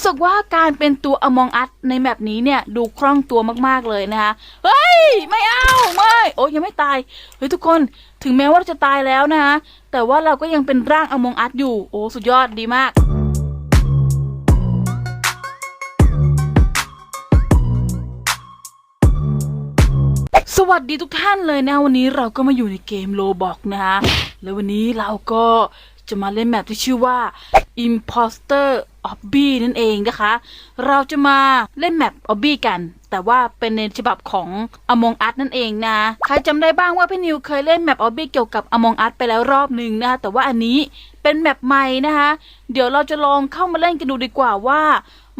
รู้สึกว่าการเป็นตัว Among Us ในแมปนี้เนี่ยดูคล่องตัวมากๆเลยนะคะ เฮ้ย ไม่เอาไม่โอ้ยยังไม่ตาย เฮ้ยทุกคนถึงแม้ว่าเราจะตายแล้วนะคะแต่ว่าเราก็ยังเป็นร่าง Among Us อยู่ โอ้สุดยอดดีมากสวัสดีทุกท่านเลยนะวันนี้เราก็มาอยู่ในเกมโลบอกนะฮะ แล้ววันนี้เราก็จะมาเล่นแมปที่ชื่อว่า Imposter อบบี้นั่นเองนะคะ เราจะมาเล่นแมปอบบี้กัน แต่ว่าเป็นในฉบับของ Among Us นั่นเองนะ ใครจำได้บ้างว่าพี่นิวเคยเล่นแมป Obby เกี่ยวกับ Among Us ไปแล้วรอบหนึ่งนะคะแต่ว่าอันนี้เป็นแมปใหม่นะคะเดี๋ยวเราจะลองเข้ามาเล่นกันดูดีกว่าว่า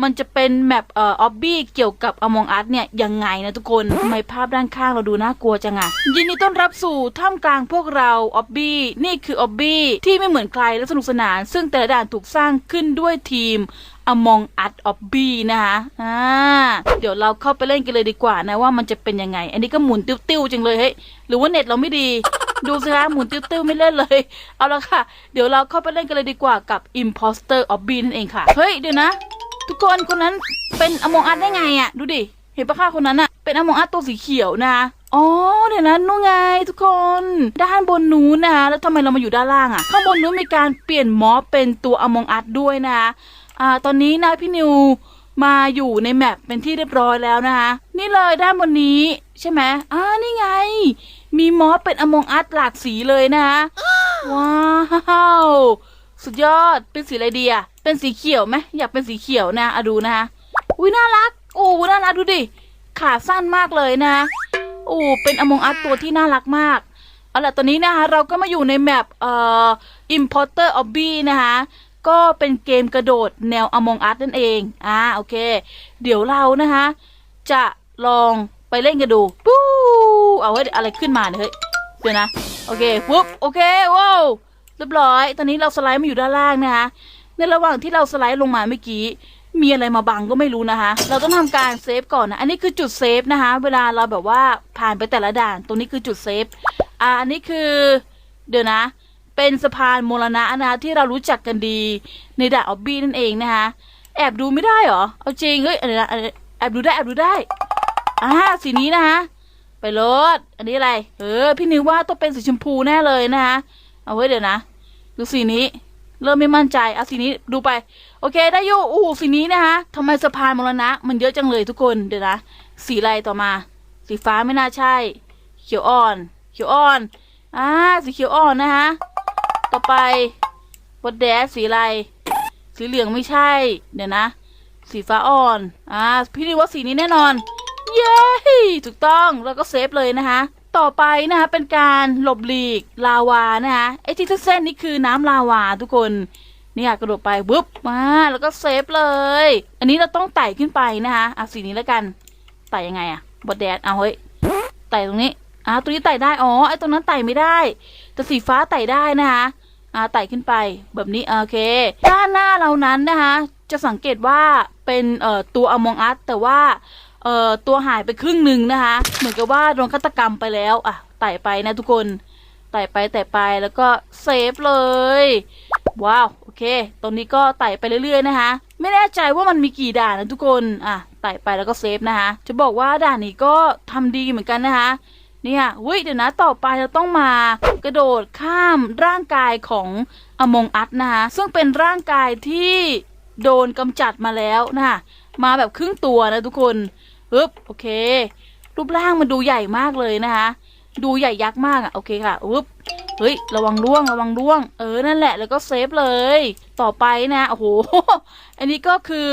มันจะเป็นแมปเอ่อออบบี้เกี่ยวกับ Among Us เนี่ยยังไงนะทุกคนทำไมภาพด้านข้างเราดูน่ากลัวจังอะยินดีต้อนรับสู่ท่ามกลางพวกเราออบบี้นี่คือออบบี้ที่ไม่เหมือนใครและสนุกสนาน ซึ่งแต่ละด่านถูกสร้างขึ้นด้วยทีม Among Us Obby นะคะอ่าเดี๋ยวเราเข้าไปเล่นกันเลยดีกว่านะว่ามันจะเป็นยังไง อันนี้ก็หมุนติ้วๆจังเลยเฮ้ยหรือว่าเน็ตเราไม่ดีดูสิคะหมุนติ้วๆไม่เล่นเลย เอาละค่ะ เดี๋ยวเราเข้าไปเล่นกันเลยดีกว่ากับ Imposter Obby นั่นเองค่ะ เฮ้ย เดี๋ยวนะ ทุกคนคนนั้นเป็นอมองอัดได้ไงอะ่ะดูดิ เห็นปะค่าคนนั้นอะ่ะเป็นอมองอัดตัวสีเขียวนะอ๋อเดี๋ยวนั้นนู่นไงทุกคนด้านบนนู้นนะคะแล้วทำไมเรามาอยู่ด้านล่างอะ่ะข้างบนนู้นมีการเปลี่ยนมอบเป็นตัวอมองอัดด้วยนะคะ อ่าตอนนี้นะพี่นิวมาอยู่ในแมปเป็นที่เรียบร้อยแล้วนะคะนี่เลยด้านบนนี้ใช่ไหมอ่านี่ไง มีมอบเป็นอมองอัดหลากสีเลยนะคะว้าวสุดยอดเป็นสีอะไรดีอะเป็นสีเขียวไหมอยากเป็นสีเขียวนะอะดูนะคะอุ้ยน่ารักโอ้น่ารักดูดิขาสั้นมากเลยนะโอ้เป็นอมองอัดตัวที่น่ารักมากเอาล่ะตอนนี้นะคะเราก็มาอยู่ในแมปเอ่อ Importer Obby นะคะ ก็เป็นเกมกระโดดแนว Among Us นั่นเอง อ่า โอเค เดี๋ยวเรานะคะ จะลองไปเล่นกันดูปู้เอาไว้อะไรขึ้นมาเนี่ยเฮ้ย เดี๋ยวนะ โอเคปุ๊บ โอเค ว้าว เรียบร้อย ตอนนี้เราสไลด์มาอยู่ด้านล่างนะคะ ในระหว่างที่เราสไลด์ลงมาเมื่อกี้ มีอะไรมาบังก็ไม่รู้นะคะ เราต้องทำการเซฟก่อนนะ อันนี้คือจุดเซฟนะคะ เวลาเราแบบว่าผ่านไปแต่ละด่าน ตรงนี้คือจุดเซฟ อ่า อันนี้คือ เดี๋ยวนะ เป็นสะพานมรณะนะที่เรารู้จักกันดีในดาออบบี้นั่นเองนะคะแอบดูไม่ได้หรอ เอาจริงเฮ้ยอะไรนะอะไรแอบดูได้แอบดูได้อ่าสีนี้นะคะไปรถอันนี้อะไร เออ พี่นิวว่าต้องเป็นสีชมพูแน่เลยนะคะเอาไว้เดี๋ยวนะ ดูสีนี้ เริ่มไม่มั่นใจเอาสีนี้ดูไป โอเค ได้ยูอู้สีนี้นะคะทำไมสะพานมรณะ มันเยอะจังเลยทุกคนเดี๋ยวนะ สีอะไรต่อมา สีฟ้าไม่น่าใช่ เขียวอ่อน เขียวอ่อนอ่าสีเขียวอ่อนนะคะ่อไปบดแดดสีอะไร สีเหลืองไม่ใช่ เดี๋ยวนะ สีฟ้าอ่อน อ่า พี่นิวว่าสีนี้แน่นอน เย้ ถูกต้องแล้วก็เซฟเลยนะคะ ต่อไปนะคะ เป็นการหลบหลีกลาวานะคะไอ้ที่เส้นๆนี่คือน้ำลาวาทุกคนนี่ค่ะกระโดดไปปุ๊บมาแล้วก็เซฟเลย อันนี้เราต้องไต่ขึ้นไปนะคะอะสีนี้แล้วกันไต่ยังไงอะบดแดดเอาเฮ้ยไต่ตรงนี้อ่าตรงนี้ไต่ได้อ๋อไอ้ตรงนั้นไต่ไม่ได้ แต่สีฟ้าไต่ได้นะคะ ไต่ขึ้นไปแบบนี้โอเค ด้านหน้าเรานั้นนะคะ จะสังเกตว่าเป็นตัวอมองอัสแต่ว่าตัวหายไปครึ่งหนึ่งนะคะ เหมือนกับว่าโดนฆาตกรรมไปแล้วอะไต่ไปนะทุกคนไต่ไปไต่ไปแล้วก็เซฟเลย ว้าวโอเค ตรงนี้ก็ไต่ไปเรื่อยๆนะคะ ไม่แน่ใจว่ามันมีกี่ด่านนะทุกคนอะไต่ไปแล้วก็เซฟนะคะจะบอกว่าด่านนี้ก็ทำดีเหมือนกันนะคะเนี่ยเว้ยเดี๋ยวนะต่อไปเราต้องมา กระโดดข้ามร่างกายของอมงอัตนะคะซึ่งเป็นร่างกายที่โดนกำจัดมาแล้วนะคะมาแบบครึ่งตัวนะทุกคนปึ๊บโอเค รูปร่างมันดูใหญ่มากเลยนะคะดูใหญ่ยักษ์มากอะโอเคค่ะปึ๊บเฮ้ยระวังร่วงระวังร่วง เออนั่นแหละแล้วก็เซฟเลย ต่อไปนะโอ้โหอันนี้ก็คือ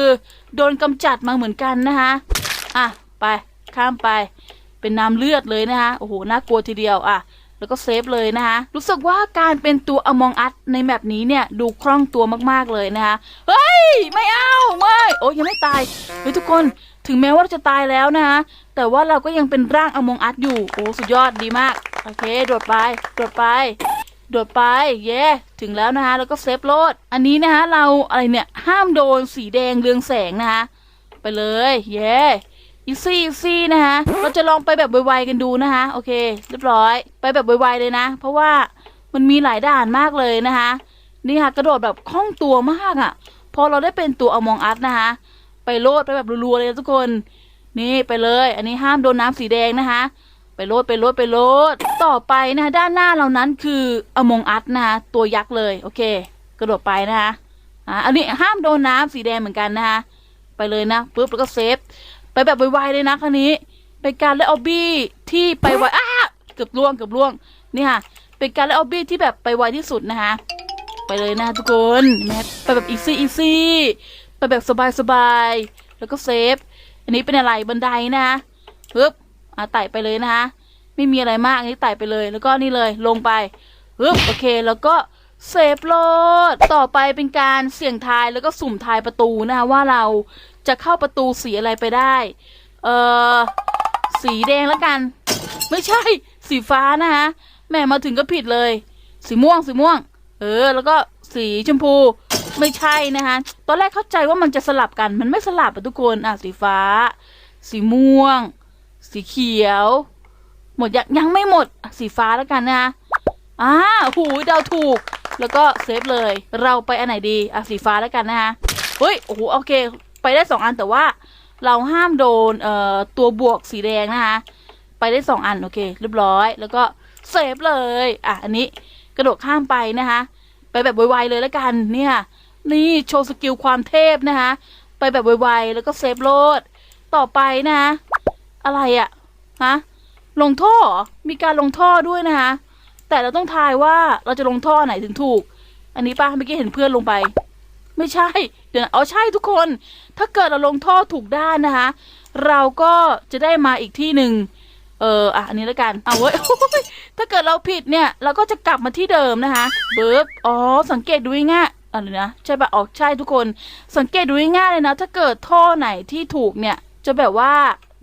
โดนกำจัดมาเหมือนกันนะคะอะไปข้ามไปเป็นน้ำเลือดเลยนะคะโอ้โหน่ากลัวทีเดียวอะ แล้วก็เซฟเลยนะคะรู้สึกว่าการเป็นตัว Among Us ในแมปนี้เนี่ยดูคล่องตัวมากๆเลยนะคะเฮ้ย ไม่เอา ไม่ โอ้ยยังไม่ตายเฮ้ยทุกคนถึงแม้ว่าเราจะตายแล้วนะคะแต่ว่าเราก็ยังเป็นร่าง Among Us อยู่ โอ้สุดยอดดีมาก โอเค โดดไป โดดไป โดดไป เย้ถึงแล้วนะคะแล้วก็เซฟโลด อันนี้นะคะเราอะไรเนี่ยห้ามโดนสีแดงเรืองแสงนะคะไปเลย เย้ อีซี่อีซี่นะคะเราจะลองไปแบบไวๆกันดูนะคะ โอเค เรียบร้อย ไปแบบไวๆเลยนะ เพราะว่ามันมีหลายด่านมากเลยนะคะ นี่ค่ะ กระโดดแบบคล่องตัวมากอะ่ะ พอเราได้เป็นตัวอมองอัดนะคะ ไปโลดไปแบบรัวๆเลยทุกคน นี่ไปเลย อันนี้ห้ามโดนน้ำสีแดงนะคะ ไปโลดไปโลดไปโลด ต่อไปนะคะด้านหน้าเรานั้นคืออมองอัดนะคะ ตัวยักษ์เลย โอเค กระโดดไปนะคะ อ่า อันนี้ห้ามโดนน้ำสีแดงเหมือนกันนะคะ ไปเลยนะปุ๊บแล้วก็เซฟ ไปแบบไวๆเลยนะครั้นี้ เป็นการเล่นออบบี้ที่ไปไวอ้าเกือบล่วงเกือบล่วงนี่ค่ะ เป็นการเล่นออบบี้ที่แบบไปไวที่สุดนะคะไปเลยนะทุกคนแมทไปแบบอีซี่อีซี่ไปแบบสบายสบายๆแล้วก็เซฟ อันนี้เป็นอะไรบันไดนะคะปึ๊บอะไต่ไปเลยนะคะไม่มีอะไรมากอันนี้ไต่ไปเลย แล้วก็นี่เลยลงไปปึ๊บโอเคแล้วก็เซฟโหลดต่อไปเป็นการเสี่ยงทายแล้วก็สุ่มทายประตูนะคะว่าเรา จะเข้าประตูสีอะไรไปได้ เออสีแดงแล้วกัน ไม่ใช่ สีฟ้านะคะแม่มาถึงก็ผิดเลย สีม่วงสีม่วง เออ แล้วก็สีชมพูไม่ใช่นะคะตอนแรกเข้าใจว่ามันจะสลับกัน มันไม่สลับอะทุกคนอะสีฟ้า สีม่วง สีเขียว หมดยังยังไม่หมดสีฟ้าแล้วกันนะคะอ่าหูยเดาถูก แล้วก็เซฟเลย เราไปอันไหนดีอะสีฟ้าแล้วกันนะคะเฮ้ยโอ้โหโอเค ไปได้สองอันแต่ว่าเราห้ามโดนเอ่อตัวบวกสีแดงนะคะ ไปได้สองอันโอเค เรียบร้อย แล้วก็เซฟเลยอะอันนี้กระโดดข้ามไปนะคะ ไปแบบไวๆเลยแล้วกันเนี่ย นี่โชว์สกิลความเทพนะคะ ไปแบบไวๆแล้วก็เซฟโลดต่อไปนะคะอะไรอะฮะลงท่อมีการลงท่อด้วยนะคะแต่เราต้องทายว่าเราจะลงท่อไหนถึงถูก อันนี้ป้าเมื่อกี้เห็นเพื่อนลงไป ไม่ใช่ เดี๋ยวนะอ๋อใช่ทุกคน ถ้าเกิดเราลงท่อถูกด้านนะคะ เราก็จะได้มาอีกที่หนึ่งเอออะอันนี้แล้วกันเอาเว้ยถ้าเกิดเราผิดเนี่ยเราก็จะกลับมาที่เดิมนะคะเบิร์บอ๋อสังเกตดูง่ายอะไรนะใช่ปะออกใช่ทุกคน สังเกตดูง่ายเลยนะ ถ้าเกิดท่อไหนที่ถูกเนี่ย จะแบบว่า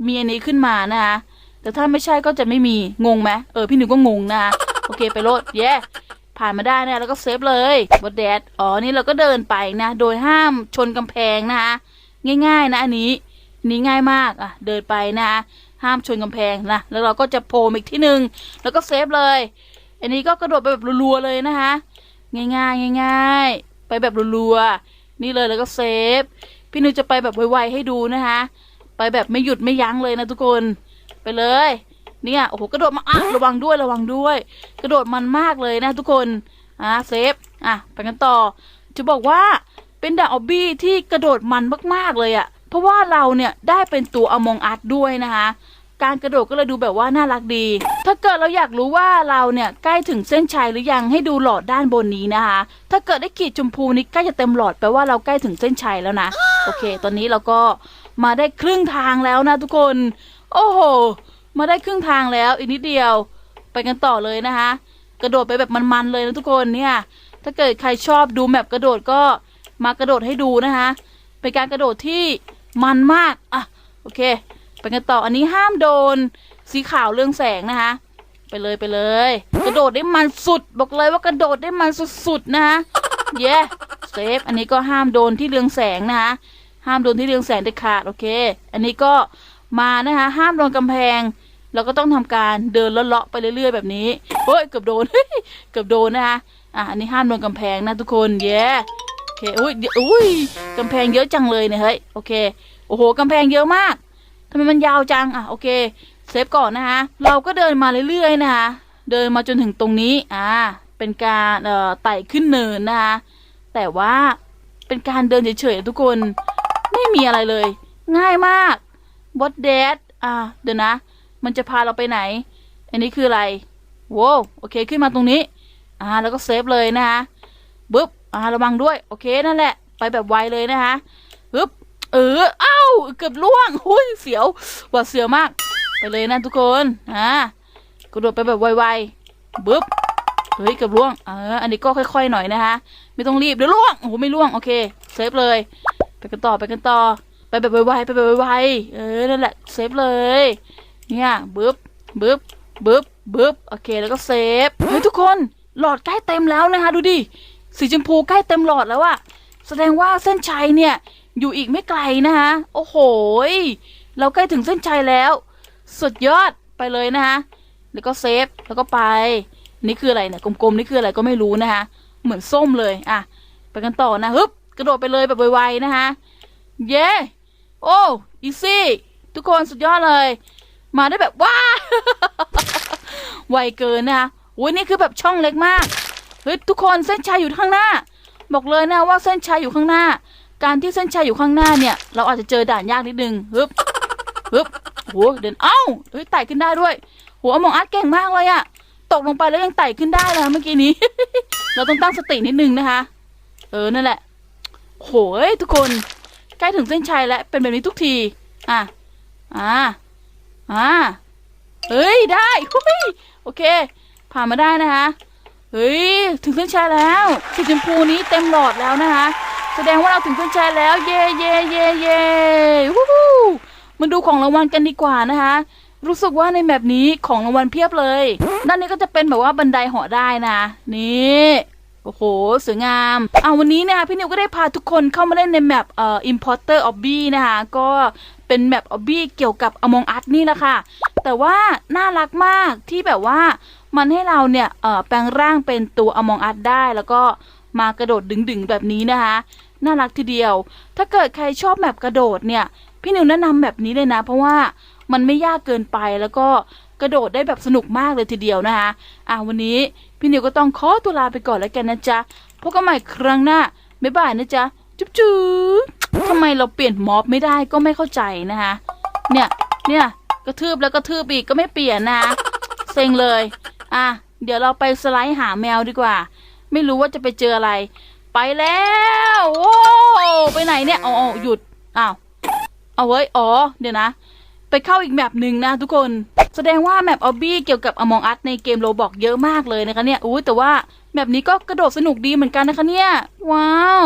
มีอันนี้ขึ้นมานะคะแต่ถ้าไม่ใช่ก็จะไม่มีงงไหมเออพี่หนึ่งก็งงนะคะโอเคไปโลดเย้ ผ่านมาได้นะแล้วก็เซฟเลยบดแดดอ๋อนี่เราก็เดินไปนะ โดยห้ามชนกำแพงนะคะง่ายๆนะอันนี้นี่ง่ายมากอะ เดินไปนะห้ามชนกำแพงนะแล้วเราก็จะโผล่อีกที่หนึ่งแล้วก็เซฟเลย อันนี้ก็กระโดดไปแบบรัวๆเลยนะคะง่ายๆง่ายๆไปแบบรัวๆนี่เลยแล้วก็เซฟ พี่นุจะไปแบบไวๆให้ดูนะคะ ไปแบบไม่หยุดไม่ยั้งเลยนะทุกคนไปเลย เนี่ยโอ้โหกระโดดมาอะระวังด้วยระวังด้วย กระโดดมันมากเลยนะทุกคนอะเซฟอะไปกันต่อ จะบอกว่าเป็นดาออบบี้ที่กระโดดมันมากๆเลยอะเพราะว่าเราเนี่ยได้เป็นตัวอมองอัดด้วยนะคะ การกระโดดก็เลยดูแบบว่าน่ารักดี ถ้าเกิดเราอยากรู้ว่าเราเนี่ยใกล้ถึงเส้นชัยหรือยังให้ดูหลอดด้านบนนี้นะคะ ถ้าเกิดได้ขีดชมพูนี้ใกล้จะเต็มหลอดแปลว่าเราใกล้ถึงเส้นชัยแล้วนะ โอเค ตอนนี้เราก็มาได้ครึ่งทางแล้วนะทุกคน โอ้โห มาได้ครึ่งทางแล้วอีกนิดเดียว ไปกันต่อเลยนะคะ กระโดดไปแบบมันๆเลยนะทุกคนเนี่ย ถ้าเกิดใครชอบดูแมปกระโดดก็มากระโดดให้ดูนะคะเป็นการกระโดดที่มันมากอะโอเค ไปกันต่ออันนี้ห้ามโดนสีขาวเรืองแสงนะคะ ไปเลยไปเลย กระโดดได้มันสุด บอกเลยว่ากระโดดได้มันสุดๆนะคะเย้เซฟอันนี้ก็ห้ามโดนที่เรืองแสงนะคะห้ามโดนที่เรืองแสงเด็ดขาดโอเค อันนี้ก็มานะคะห้ามโดนกำแพง เราก็ต้องทำการเดินเลาะๆไปเรื่อยๆ แบบนี้เฮ้ยเกือบโดนเกือบโดนนะคะอะอันนี้ห้ามโดนกำแพงนะทุกคนเย้โอเคอุ้ยอุ้ยกำแพงเยอะจังเลยเนี่ยเฮ้ยโอเคโอ้โหกำแพงเยอะมากทำไมมันยาวจังอะโอเคเซฟก่อนนะคะเราก็เดินมาเรื่อยๆนะคะเดินมาจนถึงตรงนี้อ่าเป็นการเอ่อไต่ขึ้นเนินนะคะแต่ว่าเป็นการเดินเฉยๆทุกคนไม่มีอะไรเลย ง่ายมากบอสเดดอ่าเดี๋ยวนะ มันจะพาเราไปไหน อันนี้คืออะไรโว้โอเคขึ้นมาตรงนี้ อ่า แล้วก็เซฟเลยนะคะบึ๊บอ่าระวังด้วย โอเคนั่นแหละ ไปแบบไวเลยนะคะบึ๊บเออเอ้าเกือบล่วงหุ้ยเสียวหวาดเสียวมาก ไปเลยนะทุกคนอ่ากระโดดไปแบบไวๆบึ๊บเฮ้ยเกือบล่วงเอออันนี้ก็ค่อยๆหน่อยนะคะไม่ต้องรีบเดี๋ยวล่วงโอ้โหไม่ล่วงโอเคเซฟเลย ไปกันต่อไปกันต่อ ไปแบบไวๆไปแบบไวๆเออนั่นแหละเซฟเลย เนี่ยบึ๊บบึ๊บบึ๊บบึ๊บโอเคแล้วก็เซฟเฮ้ยทุกคนหลอดใกล้เต็มแล้วนะคะดูดิสีชมพูใกล้เต็มหลอดแล้วอะแสดงว่าเส้นชัยเนี่ยอยู่อีกไม่ไกลนะคะโอ้โหเราใกล้ถึงเส้นชัยแล้ว สุดยอดไปเลยนะคะแล้วก็เซฟแล้วก็ไป นี่คืออะไรเนี่ยกลมๆนี่คืออะไรก็ไม่รู้นะคะเหมือนส้มเลยอะไปกันต่อนะฮึบกระโดดไปเลยแบบไวๆนะคะเย้โอ้อีซี่ทุกคนสุดยอดเลย มาได้แบบว้าไวเกินนะคะโอ้ยนี่คือแบบช่องเล็กมากเฮ้ยทุกคนเส้นชัยอยู่ข้างหน้า บอกเลยนะว่าเส้นชัยอยู่ข้างหน้า การที่เส้นชัยอยู่ข้างหน้าเนี่ย เราอาจจะเจอด่านยากนิดนึงฮึบฮึบโหเดินเอ้าเฮ้ยไต่ขึ้นได้ด้วยโหอมองอาร์ตเก่งมากเลยอะตกลงไปแล้วยังไต่ขึ้นได้เลยเมื่อกี้นี้ เราต้องตั้งสตินิดนึงนะคะ เออนั่นแหละโหยทุกคนใกล้ถึงเส้นชัยแล้วเป็นแบบนี้ทุกที อะ อ่า อ่าเฮ้ยได้หุยโอเค ผ่านมาได้นะคะเฮ้ยถึงเส้นชัยแล้วสีชมพูนี้เต็มหลอดแล้วนะคะแสดงว่าเราถึงเส้นชัยแล้ว เย่เย่เย่เย่วู้ฮู้มาดูของรางวัลกันดีกว่านะคะรู้สึกว่าในแมปนี้ของรางวัลเพียบเลย ด้านนี้ก็จะเป็นแบบว่าบันไดเหาะได้นะ นี่โอ้โหสวยงามเอาวันนี้นะคะพี่นิวก็ได้พาทุกคนเข้ามาเล่นในแมปเอ่อ importer obby นะคะ ก็ เป็นแมป obby เกี่ยวกับ among us นี่แหละค่ะ แต่ว่าน่ารักมากที่แบบว่ามันให้เราเนี่ยแปลงร่างเป็นตัว among us ได้ แล้วก็มากระโดดดึงๆแบบนี้นะคะ น่ารักทีเดียว ถ้าเกิดใครชอบแมปกระโดดเนี่ย พี่นิวแนะนำแบบนี้เลยนะ เพราะว่ามันไม่ยากเกินไปแล้วก็กระโดดได้แบบสนุกมากเลยทีเดียวนะคะอะวันนี้พี่นิวก็ต้องขอตัวลาไปก่อนแล้วกันนะจ๊ะพบกันใหม่ครั้งหน้าบ๊ายบายนะจ๊ะจุ๊บจุ๊บ ทำไมเราเปลี่ยนม็อบไม่ได้ก็ไม่เข้าใจนะคะ เนี่ย เนี่ยกระทืบแล้วกระทืบอีกก็ไม่เปลี่ยนนะเซ็งเลย อะ เดี๋ยวเราไปสไลด์หาแมวดีกว่า ไม่รู้ว่าจะไปเจออะไร ไปแล้ว โอ้ไปไหนเนี่ยอ๋ออ๋อหยุด อ้าว เอาเว้ย อ๋อ เดี๋ยวนะ ไปเข้าอีกแมปหนึ่งนะทุกคน แสดงว่าแมปออบบี้เกี่ยวกับ Among Us ในเกมโรบอกเยอะมากเลยนะคะเนี่ยอุ้แต่ว่าแมปนี้ก็กระโดดสนุกดีเหมือนกันนะคะเนี่ย ว้าว